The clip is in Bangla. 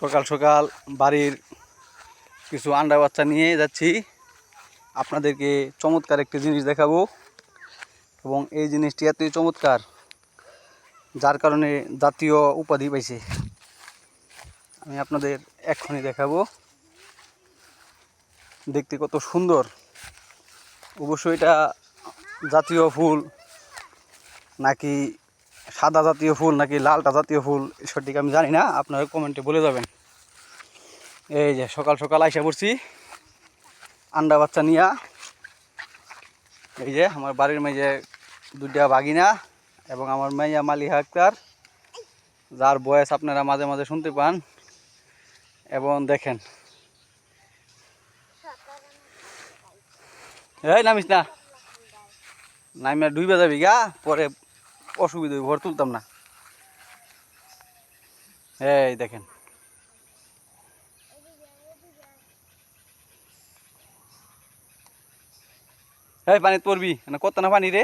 সকাল সকাল বাড়ির কিছু আন্ডা বাচ্চা নিয়ে যাচ্ছি। আপনাদেরকে চমৎকার একটি জিনিস দেখাবো। এবং এই জিনিসটি এতই চমৎকার, যার কারণে জাতীয় উপাধি পাইছে। আমি আপনাদের এক্ষুনি দেখাবো। দেখতে কত সুন্দর। অবশ্যই এটা জাতীয় ফুল, নাকি সাদা জাতীয় ফুল নাকি লালটা জাতীয় ফুল, সঠিক আমি জানি না, আপনারা কমেন্টে বলে যাবেন। এই যে সকাল সকাল আইসা পড়ছি, আন্ডা বাচ্চা নিয়া। এই যে আমার বাড়ির মেয়ে দুইটা বাগিনা এবং আমার মাইয়া মালিহা আক্তার, যার বয়স আপনারা মাঝে মাঝে শুনতে পান। এবং দেখেন। এই নামিস না। নামিয়া ডুইবা যাবি গা, পরে অসুবিধা ভর তুলতাম না। এই দেখেন। এই পানি পড়বি না কত না পানি রে?